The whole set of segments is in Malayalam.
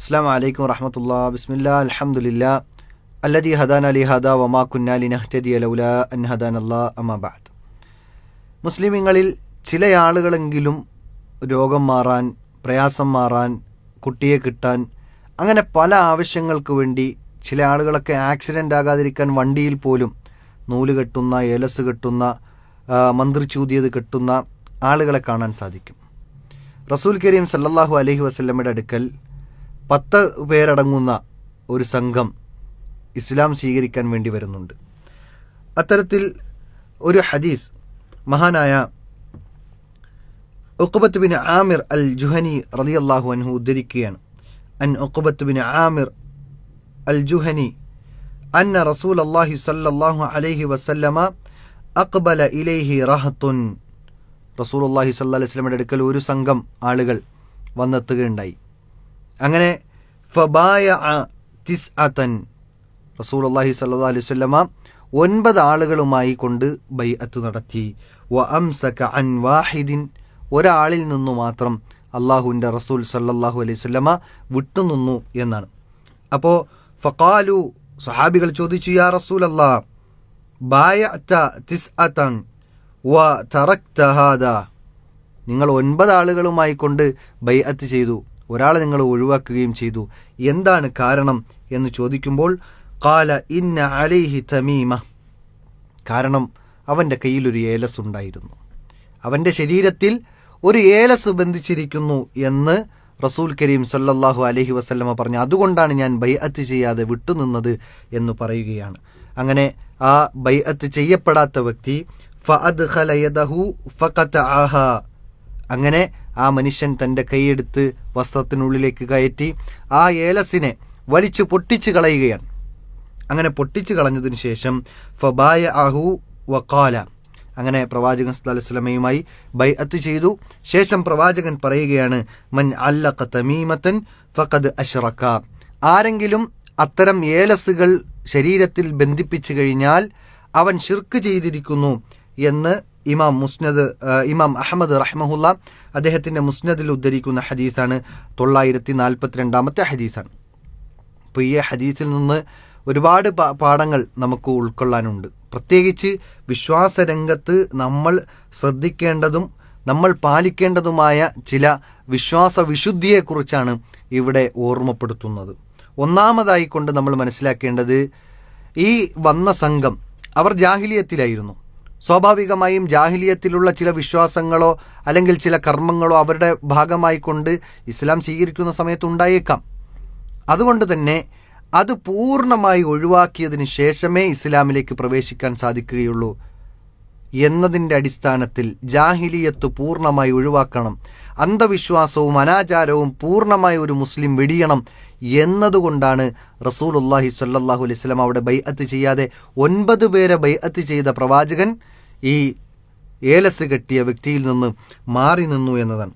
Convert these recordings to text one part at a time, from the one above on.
അസ്സാം വലൈക്കും വറഹമത്തുള്ള ബിസ്മില്ല അലഹമുല്ല അല്ലദി ഹദാൻ അലി ഹദ വമാ കുന്നാലി നഹ്തദി അലൗല അൻ ഹദാൻ അല്ലാ അമാബാദ് മുസ്ലിമീങ്ങളിൽ ചില ആളുകളെങ്കിലും രോഗം മാറാൻ പ്രയാസം മാറാൻ കുട്ടിയെ കിട്ടാൻ അങ്ങനെ പല ആവശ്യങ്ങൾക്ക് വേണ്ടി ചില ആളുകളൊക്കെ ആക്സിഡന്റ് ആകാതിരിക്കാൻ വണ്ടിയിൽ പോലും നൂൽ കെട്ടുന്ന ഏലസ് കെട്ടുന്ന മന്ത്രിച്ചൂതിയത് കെട്ടുന്ന ആളുകളെ കാണാൻ സാധിക്കും. റസൂൽ കരീം സല്ലാഹു അലഹി വസ്ല്ലമ്മയുടെ അടുക്കൽ പത്ത് പേരടങ്ങുന്ന ഒരു സംഘം ഇസ്ലാം സ്വീകരിക്കാൻ വേണ്ടി വരുന്നുണ്ട്. അത്തരത്തിൽ ഒരു ഹദീസ് മഹാനായ Uqbah bin Amir al Juhani റതി അള്ളാഹു അൻഹു ഉദ്ധരിക്കുകയാണ്. അൻ Uqbah bin Amir al Juhani അന്ന റസൂൽ അള്ളാഹി സല്ലാഹു അലൈഹി വസല്ലമ അക്ബല ഇലൈഹി റഹത്തുൻ. റസൂൽ അള്ളാഹി സല്ലാ അലൈഹി സ്വലമയുടെ അടുക്കൽ ഒരു സംഘം ആളുകൾ വന്നെത്തുകയുണ്ടായി. അങ്ങനെ തിസ് റസൂൽ അള്ളാഹി സല്ലാ അലൈഹി സ്വല്ലമ ഒൻപത് ആളുകളുമായി കൊണ്ട് ബൈഅത്ത് നടത്തി. വ അംസക അൻ വാഹിദിൻ. ഒരാളിൽ നിന്നു മാത്രം അള്ളാഹുവിന്റെ റസൂൽ സല്ലാഹു അലൈഹി സ്വല്ലമ വിട്ടുനിന്നു എന്നാണ്. അപ്പോൾ ഫക്കാലു സഹാബികൾ ചോദിച്ചു യാ റസൂൽ വ തറക്ത ഹാദാ. നിങ്ങൾ ഒൻപത് ആളുകളുമായി കൊണ്ട് ബൈഅത്ത് ചെയ്തു. ഒരാളെ നിങ്ങൾ ഒഴിവാക്കുകയും ചെയ്തു. എന്താണ് കാരണം എന്ന് ചോദിക്കുമ്പോൾ കാല ഇന്ന അലൈഹി തമീമ. കാരണം അവന്റെ കയ്യിലൊരു ഏലസ് ഉണ്ടായിരുന്നു. അവന്റെ ശരീരത്തിൽ ഒരു ഏലസ് ബന്ധിച്ചിരിക്കുന്നു എന്ന് റസൂൽ കരീം സല്ലല്ലാഹു അലഹി വസ്ലമ പറഞ്ഞു. അതുകൊണ്ടാണ് ഞാൻ ബൈഅത്ത് ചെയ്യാതെ വിട്ടുനിന്നത് എന്ന് പറയുകയാണ്. അങ്ങനെ ആ ബൈഅത്ത് ചെയ്യപ്പെടാത്ത വ്യക്തി ഫഅദ് ഖലയദഹു അങ്ങനെ ആ മനുഷ്യൻ തന്റെ കൈയെടുത്ത് വസ്ത്രത്തിനുള്ളിലേക്ക് കയറ്റി ആ ഏലസിനെ വലിച്ചു പൊട്ടിച്ചു കളയുകയാണ്. അങ്ങനെ പൊട്ടിച്ചു കളഞ്ഞതിന് ശേഷം ഫബായ അഹു വക്കാല അങ്ങനെ പ്രവാചകൻ അത്ത് ബൈഅത്ത് ചെയ്തു. ശേഷം പ്രവാചകൻ പറയുകയാണ് മൻ അല്ലഖ തമീമത്തൻ ഫഖദ് അഷറക്ക ആരെങ്കിലും അത്തരം ഏലസുകൾ ശരീരത്തിൽ ബന്ധിപ്പിച്ചു കഴിഞ്ഞാൽ അവൻ ഷിർക്ക് ചെയ്തിരിക്കുന്നു എന്ന് ഇമാം മുസ്നദ് ഇമാം അഹമ്മദ് റഹ്മഹുല്ല അദ്ദേഹത്തിന്റെ മുസ്നദിൽ ഉദ്ധരിക്കുന്ന ഹദീസാണ് തൊള്ളായിരത്തി നാൽപ്പത്തിരണ്ടാമത്തെ ഹദീസാണ്. അപ്പോൾ ഈ ഹദീസിൽ നിന്ന് ഒരുപാട് പാഠങ്ങൾ നമുക്ക് ഉൾക്കൊള്ളാനുണ്ട്. പ്രത്യേകിച്ച് വിശ്വാസരംഗത്ത് നമ്മൾ ശ്രദ്ധിക്കേണ്ടതും നമ്മൾ പാലിക്കേണ്ടതുമായ ചില വിശ്വാസ വിശുദ്ധിയെക്കുറിച്ചാണ് ഇവിടെ ഓർമ്മപ്പെടുത്തുന്നത്. ഒന്നാമതായി കൊണ്ട് നമ്മൾ മനസ്സിലാക്കേണ്ടത് ഈ വന്ന സംഘം അവർ ജാഹിലിയത്തിലായിരുന്നു. സ്വാഭാവികമായും ജാഹിലിയത്തിലുള്ള ചില വിശ്വാസങ്ങളോ അല്ലെങ്കിൽ ചില കർമ്മങ്ങളോ അവരുടെ ഭാഗമായി കൊണ്ട് ഇസ്ലാം സ്വീകരിക്കുന്ന സമയത്ത് ഉണ്ടായേക്കാം അതുകൊണ്ട് തന്നെ അത് പൂർണമായി ഒഴിവാക്കിയതിന് ശേഷമേ ഇസ്ലാമിലേക്ക് പ്രവേശിക്കാൻ സാധിക്കുകയുള്ളൂ. എന്നതിന്റെ അടിസ്ഥാനത്തിൽ ജാഹിലിയത്ത് പൂർണമായി ഒഴിവാക്കണം. അന്ധവിശ്വാസവും അനാചാരവും പൂർണമായി ഒരു മുസ്ലിം വെടിയണം എന്നതുകൊണ്ടാണ് റസൂലുല്ലാഹി സ്വല്ലല്ലാഹു അലൈഹി സ്വലം അവിടെ ബൈഅത്ത് ചെയ്യാതെ ഒൻപത് പേരെ ബൈഅത്ത് ചെയ്ത പ്രവാചകൻ ഈ ഏലസ് കെട്ടിയ വ്യക്തിയിൽ നിന്ന് മാറി നിന്നു എന്നതാണ്.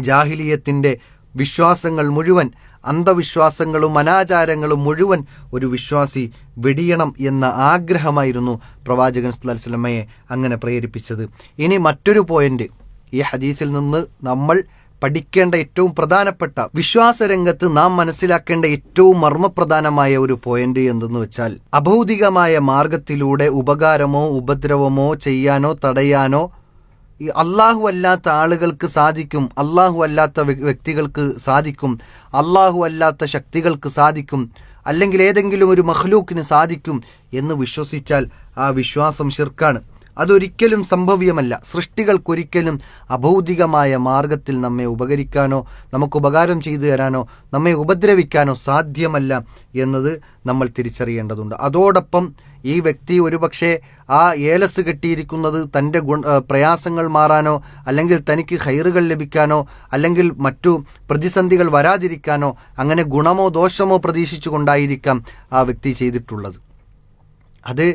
ജാഹിലിയത്തിന്റെ വിശ്വാസങ്ങൾ മുഴുവൻ അന്ധവിശ്വാസങ്ങളും അനാചാരങ്ങളും മുഴുവൻ ഒരു വിശ്വാസി വെടിയണം എന്ന ആഗ്രഹമായിരുന്നു പ്രവാചകൻ സ്ലാസ്ലമ്മയെ അങ്ങനെ പ്രേരിപ്പിച്ചത്. ഇനി മറ്റൊരു പോയിന്റ് ഈ ഹദീസിൽ നിന്ന് നമ്മൾ പഠിക്കേണ്ട ഏറ്റവും പ്രധാനപ്പെട്ട വിശ്വാസരംഗത്ത് നാം മനസ്സിലാക്കേണ്ട ഏറ്റവും മർമ്മപ്രധാനമായ ഒരു പോയിന്റ് എന്തെന്ന് വെച്ചാൽ അഭൗതികമായ മാർഗത്തിലൂടെ ഉപകാരമോ ഉപദ്രവമോ ചെയ്യാനോ തടയാനോ ഈ അള്ളാഹു അല്ലാത്ത ആളുകൾക്ക് സാധിക്കും അള്ളാഹു അല്ലാത്ത വ്യക്തികൾക്ക് സാധിക്കും അള്ളാഹു അല്ലാത്ത ശക്തികൾക്ക് സാധിക്കും അല്ലെങ്കിൽ ഏതെങ്കിലും ഒരു മഹ്ലൂക്കിന് സാധിക്കും എന്ന് വിശ്വസിച്ചാൽ ആ വിശ്വാസം ശിർക്കാണ്. അതൊരിക്കലും സംഭവ്യമല്ല. സൃഷ്ടികൾക്കൊരിക്കലും അഭൗതികമായ മാർഗത്തിൽ നമ്മെ ഉപകരിക്കാനോ നമുക്ക് ഉപകാരം ചെയ്തു തരാനോ നമ്മെ ഉപദ്രവിക്കാനോ സാധ്യമല്ല എന്നത് നമ്മൾ തിരിച്ചറിയേണ്ടതുണ്ട്. അതോടൊപ്പം ഈ വ്യക്തി ഒരുപക്ഷെ ആ ഏലസ് കെട്ടിയിരിക്കുന്നത് തന്റെ ഗുണ പ്രയാസങ്ങൾ മാറാനോ അല്ലെങ്കിൽ തനിക്ക് ഹൈറുകൾ ലഭിക്കാനോ അല്ലെങ്കിൽ മറ്റു പ്രതിസന്ധികൾ വരാതിരിക്കാനോ അങ്ങനെ ഗുണമോ ദോഷമോ പ്രതീക്ഷിച്ചുകൊണ്ടായിരിക്കാം ആ വ്യക്തി ചെയ്തിട്ടുള്ളത്. അത്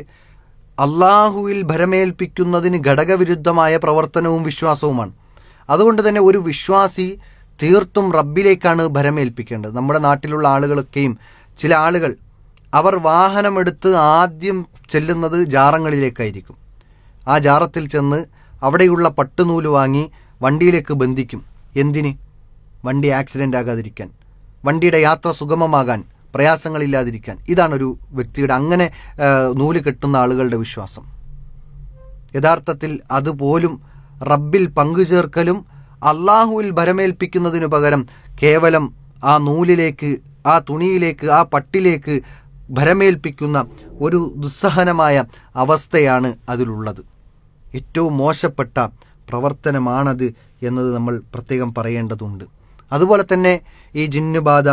അള്ളാഹുവിൽ ഭരമേൽപ്പിക്കുന്നതിന് ഘടകവിരുദ്ധമായ പ്രവർത്തനവും വിശ്വാസവുമാണ്. അതുകൊണ്ട് തന്നെ ഒരു വിശ്വാസി തീർത്തും റബ്ബിലേക്കാണ് ഭരമേൽപ്പിക്കേണ്ടത്. നമ്മുടെ നാട്ടിലുള്ള ആളുകളൊക്കെയും ചില ആളുകൾ അവർ വാഹനമെടുത്ത് ആദ്യം ചെല്ലുന്നത് ജാറങ്ങളിലേക്കായിരിക്കും. ആ ജാറത്തിൽ ചെന്ന് അവിടെയുള്ള പട്ടുനൂൽ വാങ്ങി വണ്ടിയിലേക്ക് ബന്ധിക്കും. എന്തിന്? വണ്ടി ആക്സിഡന്റ് ആകാതിരിക്കാൻ. വണ്ടിയുടെ യാത്ര സുഗമമാകാൻ പ്രയാസങ്ങളില്ലാതിരിക്കാൻ. ഒരു വ്യക്തിയുടെ അങ്ങനെ നൂൽ കെട്ടുന്ന ആളുകളുടെ വിശ്വാസം. യഥാർത്ഥത്തിൽ അതുപോലും റബ്ബിൽ പങ്കുചേർക്കലും അള്ളാഹുവിൽ ഭരമേൽപ്പിക്കുന്നതിനു പകരം കേവലം ആ നൂലിലേക്ക് ആ തുണിയിലേക്ക് ആ പട്ടിലേക്ക് ഭരമേൽപ്പിക്കുന്ന ഒരു ദുസ്സഹനമായ അവസ്ഥയാണ് അതിലുള്ളത്. ഏറ്റവും മോശപ്പെട്ട പ്രവർത്തനമാണത് എന്നത് നമ്മൾ പ്രത്യേകം പറയേണ്ടതുണ്ട്. അതുപോലെ തന്നെ ഈ ജിന്നുബാധ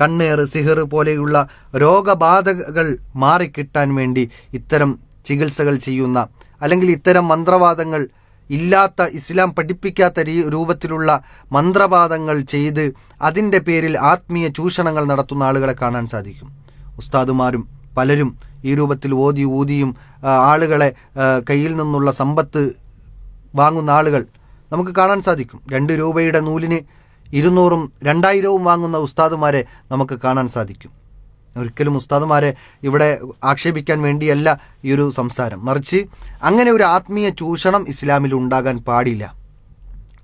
കണ്ണേർ സിഹർ പോലെയുള്ള രോഗബാധകൾ മാറിക്കിട്ടാൻ വേണ്ടി ഇത്തരം ചികിത്സകൾ ചെയ്യുന്ന അല്ലെങ്കിൽ ഇത്തരം മന്ത്രവാദങ്ങൾ ഇല്ലാത്ത ഇസ്ലാം പഠിപ്പിക്കാത്ത രൂപത്തിലുള്ള മന്ത്രവാദങ്ങൾ ചെയ്ത് അതിന്റെ പേരിൽ ആത്മീയ ചൂഷണങ്ങൾ നടത്തുന്ന ആളുകളെ കാണാൻ സാധിക്കും. ഉസ്താദുമാരും പലരും ഈ രൂപത്തിൽ ഓതി ഊതിയും ആളുകളെ കയ്യിൽ നിന്നുള്ള സമ്പത്ത് വാങ്ങുന്ന ആളുകൾ നമുക്ക് കാണാൻ സാധിക്കും. രണ്ട് രൂപയുടെ നൂലിന് ഇരുന്നൂറും രണ്ടായിരവും വാങ്ങുന്ന ഉസ്താദുമാരെ നമുക്ക് കാണാൻ സാധിക്കും. ഒരിക്കലും ഉസ്താദുമാരെ ഇവിടെ ആക്ഷേപിക്കാൻ വേണ്ടിയല്ല ഈ ഒരു സംസാരം. മറിച്ച് അങ്ങനെ ഒരു ആത്മീയ ചൂഷണം ഇസ്ലാമിൽ ഉണ്ടാകാൻ പാടില്ല.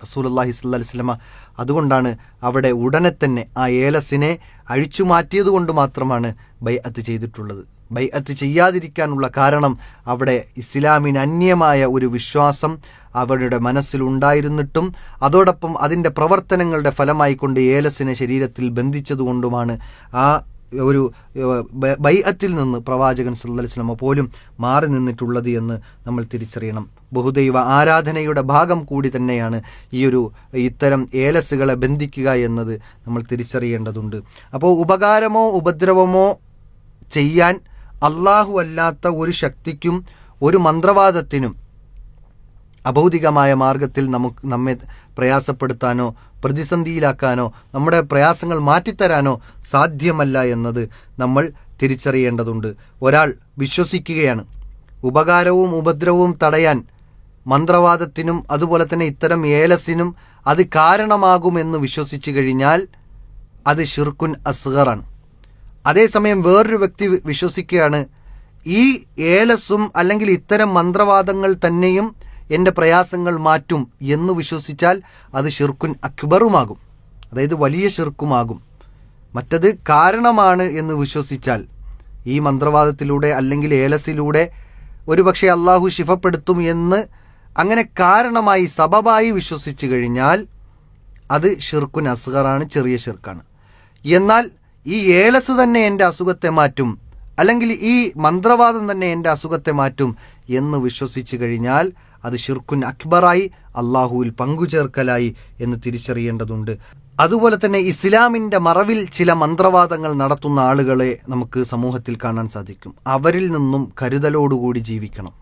റസൂലുള്ളാഹി സ്വല്ലല്ലാഹി അലൈഹി വസല്ലമ അതുകൊണ്ടാണ് അവിടെ ഉടനെ തന്നെ ആ ഏലസിനെ അഴിച്ചു മാറ്റിയത് കൊണ്ട് മാത്രമാണ് ബൈഅത്ത് ചെയ്തിട്ടുള്ളത്. ബൈഅത്ത് ചെയ്യാതിരിക്കാനുള്ള കാരണം അവിടെ ഇസ്ലാമിന് അന്യമായ ഒരു വിശ്വാസം അവരുടെ മനസ്സിലുണ്ടായിരുന്നിട്ടും അതോടൊപ്പം അതിന്റെ പ്രവർത്തനങ്ങളുടെ ഫലമായിക്കൊണ്ട് ഏലസിനെ ശരീരത്തിൽ ബന്ധിച്ചതുകൊണ്ടുമാണ് ആ ഒരു ബൈഅത്തിൽ നിന്ന് പ്രവാചകൻ വസല്ലമ പോലും മാറി നിന്നിട്ടുള്ളത് എന്ന് നമ്മൾ തിരിച്ചറിയണം. ബഹുദൈവ ആരാധനയുടെ ഭാഗം കൂടി തന്നെയാണ് ഈ ഒരു ഇത്തരം ഏലസുകളെ ബന്ധിക്കുക എന്നത് നമ്മൾ തിരിച്ചറിയേണ്ടതുണ്ട്. അപ്പോൾ ഉപകാരമോ ഉപദ്രവമോ ചെയ്യാൻ അള്ളാഹു അല്ലാത്ത ഒരു ശക്തിക്കും ഒരു മന്ത്രവാദത്തിനും അഭൗതികമായ മാർഗത്തിൽ നമുക്ക് നമ്മെ പ്രയാസപ്പെടുത്താനോ പ്രതിസന്ധിയിലാക്കാനോ നമ്മുടെ പ്രയാസങ്ങൾ മാറ്റിത്തരാനോ സാധ്യമല്ല എന്നത് നമ്മൾ തിരിച്ചറിയേണ്ടതുണ്ട്. ഒരാൾ വിശ്വസിക്കുകയാണ്. ഉപകാരവും ഉപദ്രവവും തടയാൻ മന്ത്രവാദത്തിനും അതുപോലെ തന്നെ ഇത്തരം ഏലസിനും അത് കാരണമാകുമെന്ന് വിശ്വസിച്ചു കഴിഞ്ഞാൽ അത് ഷിർക്കുൻ അസ്ഹറാണ് അതേസമയം വേറൊരു വ്യക്തി വിശ്വസിക്കുകയാണ് ഈ ഏലസും അല്ലെങ്കിൽ ഇത്തരം മന്ത്രവാദങ്ങൾ തന്നെയും എന്റെ പ്രയാസങ്ങൾ മാറ്റും എന്ന് വിശ്വസിച്ചാൽ അത് ഷിർക്കുൻ അക്ബറുമാകും. അതായത് വലിയ ഷിർക്കുമാകും മറ്റത് കാരണമാണ് എന്ന് വിശ്വസിച്ചാൽ ഈ മന്ത്രവാദത്തിലൂടെ അല്ലെങ്കിൽ ഏലസിലൂടെ ഒരുപക്ഷെ അള്ളാഹു ശിഫപ്പെടുത്തും എന്ന് അങ്ങനെ കാരണമായി സബബായി വിശ്വസിച്ചു കഴിഞ്ഞാൽ അത് ഷിർക്കുൻ അസ്ഗറാണ് ചെറിയ ഷിർക്കാണ് എന്നാൽ ഈ ഏലസ് തന്നെ എന്റെ അസുഖത്തെ മാറ്റും അല്ലെങ്കിൽ ഈ മന്ത്രവാദം തന്നെ എന്റെ അസുഖത്തെ മാറ്റും എന്ന് വിശ്വസിച്ചു കഴിഞ്ഞാൽ അത് ഷിർക്കുൻ അക്ബറായി അള്ളാഹുവിൽ പങ്കുചേർക്കലായി എന്ന് തിരിച്ചറിയേണ്ടതുണ്ട്. അതുപോലെ തന്നെ ഇസ്ലാമിന്റെ മറവിൽ ചില മന്ത്രവാദങ്ങൾ നടത്തുന്ന ആളുകളെ നമുക്ക് സമൂഹത്തിൽ കാണാൻ സാധിക്കും. അവരിൽ നിന്നും കരുതലോടുകൂടി ജീവിക്കണം.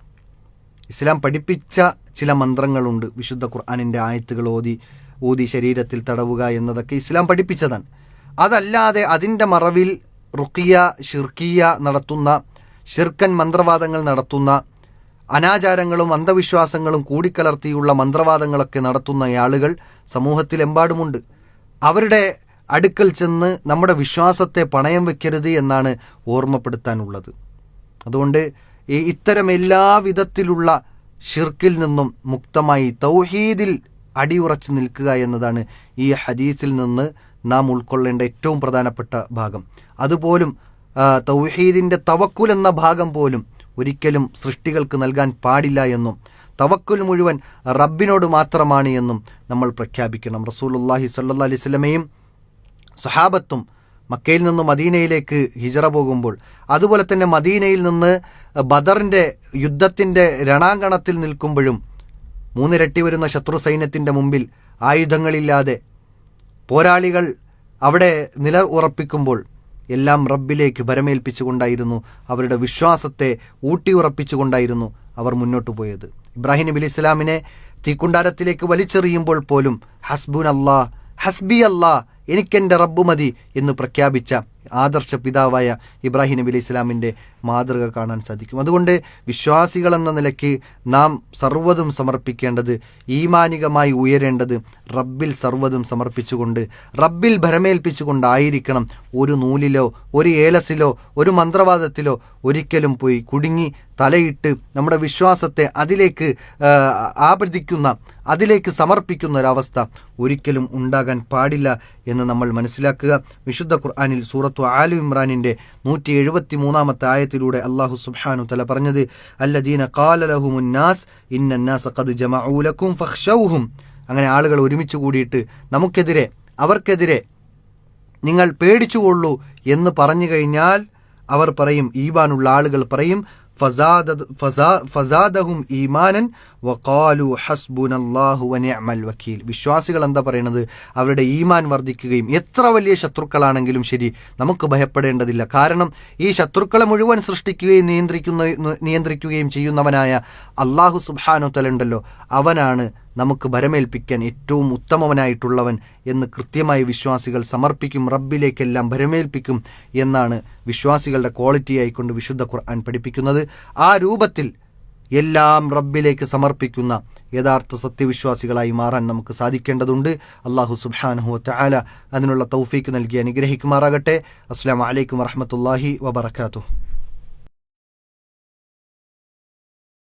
ഇസ്ലാം പഠിപ്പിച്ച ചില മന്ത്രങ്ങളുണ്ട്. വിശുദ്ധ ഖുർആാനിന്റെ ആയത്തുകൾ ഓതി ഊതി ശരീരത്തിൽ തടവുക എന്നതൊക്കെ ഇസ്ലാം പഠിപ്പിച്ചതാണ്. അതല്ലാതെ അതിന്റെ മറവിൽ റുക്കിയ ഷിർക്കിയ നടത്തുന്ന ഷിർക്കൻ മന്ത്രവാദങ്ങൾ നടത്തുന്ന അനാചാരങ്ങളും അന്ധവിശ്വാസങ്ങളും കൂടിക്കലർത്തിയുള്ള മന്ത്രവാദങ്ങളൊക്കെ നടത്തുന്ന ആളുകൾ സമൂഹത്തിലെമ്പാടുമുണ്ട്. അവരുടെ അടുക്കൽ ചെന്ന് നമ്മുടെ വിശ്വാസത്തെ പണയം വെക്കരുത് എന്നാണ് ഓർമ്മപ്പെടുത്താനുള്ളത്. അതുകൊണ്ട് ഈ ഇത്തരം എല്ലാ വിധത്തിലുള്ള ഷിർക്കിൽ നിന്നും മുക്തമായി തൗഹീദിൽ അടിയുറച്ച് നിൽക്കുക എന്നതാണ് ഈ ഹദീസിൽ നിന്ന് നാം ഉൾക്കൊള്ളേണ്ട ഏറ്റവും പ്രധാനപ്പെട്ട ഭാഗം. അതുപോലും തൗഹീദിന്റെ തവക്കുൽ എന്ന ഭാഗം പോലും ഒരിക്കലും സൃഷ്ടികൾക്ക് നൽകാൻ പാടില്ല എന്നും തവക്കുൽ മുഴുവൻ റബ്ബിനോട് മാത്രമാണ് എന്നും നമ്മൾ പ്രഖ്യാപിക്കണം. റസൂലുള്ളാഹി സ്വല്ലല്ലാഹി അലൈഹി വസല്ലമയും സഹാബത്തും മക്കയിൽ നിന്ന് മദീനയിലേക്ക് ഹിജറ പോകുമ്പോൾ അതുപോലെ തന്നെ മദീനയിൽ നിന്ന് ബദറിന്റെ യുദ്ധത്തിന്റെ രണാങ്കണത്തിൽ നിൽക്കുമ്പോഴും മൂന്നിരട്ടി വരുന്ന ശത്രു സൈന്യത്തിന്റെ മുമ്പിൽ ആയുധങ്ങളില്ലാതെ പോരാളികൾ അവിടെ നില ഉറപ്പിക്കുമ്പോൾ എല്ലാം റബ്ബിലേക്ക് ഭരമേൽപ്പിച്ചുകൊണ്ടായിരുന്നു അവരുടെ വിശ്വാസത്തെ ഊട്ടിയുറപ്പിച്ചുകൊണ്ടായിരുന്നു അവർ മുന്നോട്ടു പോയത്. ഇബ്രാഹിം നബി ഇസ്ലാമിനെ തീക്കുണ്ടാരത്തിലേക്ക് വലിച്ചെറിയുമ്പോൾ പോലും ഹസ്ബുൻ അല്ലാ ഹസ്ബി അല്ലാ എനിക്കെന്റെ റബ്ബു മതി എന്ന് പ്രഖ്യാപിച്ച ആദർശ പിതാവായ ഇബ്രാഹിം നബി ഇസ്ലാമിന്റെ മാതൃക കാണാൻ സാധിക്കും. അതുകൊണ്ട് വിശ്വാസികൾ എന്ന നിലയ്ക്ക് നാം സർവതും സമർപ്പിക്കേണ്ടത് ഈമാനികമായി ഉയരേണ്ടത് റബ്ബിൽ സർവതും സമർപ്പിച്ചുകൊണ്ട് റബ്ബിൽ ഭരമേൽപ്പിച്ചുകൊണ്ടായിരിക്കണം ഒരു നൂലിലോ ഒരു ഏലസിലോ ഒരു മന്ത്രവാദത്തിലോ ഒരിക്കലും പോയി കുടുങ്ങി തലയിട്ട് നമ്മുടെ വിശ്വാസത്തെ അതിലേക്ക് ആപതിക്കുന്ന അതിലേക്ക് സമർപ്പിക്കുന്ന ഒരവസ്ഥ ഒരിക്കലും ഉണ്ടാകാൻ പാടില്ല എന്ന് നമ്മൾ മനസ്സിലാക്കുക. വിശുദ്ധ ഖുർആാനിൽ സൂറത്തു ആലു ഇമ്രാനിന്റെ നൂറ്റി എഴുപത്തി മൂന്നാമത്തെ ആയത്തിലൂടെ അള്ളാഹു സുബ്ഹാനു തല പറഞ്ഞത് അല്ലദീന കാലലഹുമുന്നാസ് ഇന്നാസ് ഖദ് ജമഊലക്കും ഫഖ്ഷൗഹും അങ്ങനെ ആളുകൾ ഒരുമിച്ച് കൂടിയിട്ട് നമുക്കെതിരെ അവർക്കെതിരെ നിങ്ങൾ പേടിച്ചുകൊള്ളൂ എന്ന് പറഞ്ഞു കഴിഞ്ഞാൽ അവർ പറയും ഈവാനുള്ള ആളുകൾ പറയും ഫസാദഹും ഈമാനൻ. വഖാലു ഹസ്ബുനല്ലാഹു വനിഅമൽ വക്കീൽ. വിശ്വാസികൾ എന്താ പറയുന്നത്? അവരുടെ ഈമാൻ വർദ്ധിക്കുകയും എത്ര വലിയ ശത്രുക്കളാണെങ്കിലും ശരി നമുക്ക് ഭയപ്പെടേണ്ടതില്ല. കാരണം ഈ ശത്രുക്കളെ മുഴുവൻ സൃഷ്ടിക്കുകയും നിയന്ത്രിക്കുന്ന നിയന്ത്രിക്കുകയും ചെയ്യുന്നവനായ അള്ളാഹു സുബ്ഹാനു തലുണ്ടല്ലോ അവനാണ് നമുക്ക് ഭരമേൽപ്പിക്കാൻ ഏറ്റവും ഉത്തമവനായിട്ടുള്ളവൻ എന്ന് കൃത്യമായി വിശ്വാസികൾ സമർപ്പിക്കും റബ്ബിലേക്കെല്ലാം ഭരമേൽപ്പിക്കും എന്നാണ് വിശ്വാസികളുടെ ക്വാളിറ്റി ആയിക്കൊണ്ട് വിശുദ്ധ ഖുർആൻ പഠിപ്പിക്കുന്നത്. ആ രൂപത്തിൽ എല്ലാം റബ്ബിലേക്ക് സമർപ്പിക്കുന്ന യഥാർത്ഥ സത്യവിശ്വാസികളായി മാറാൻ നമുക്ക് സാധിക്കേണ്ടതുണ്ട്. അള്ളാഹു സുബ്ഹാനഹു ചാല അതിനുള്ള തൗഫീക്ക് നൽകി അനുഗ്രഹിക്കുമാറാകട്ടെ. അസ്സാം വലൈക്കും വറഹമത്തല്ലാഹി വബർക്കാത്തു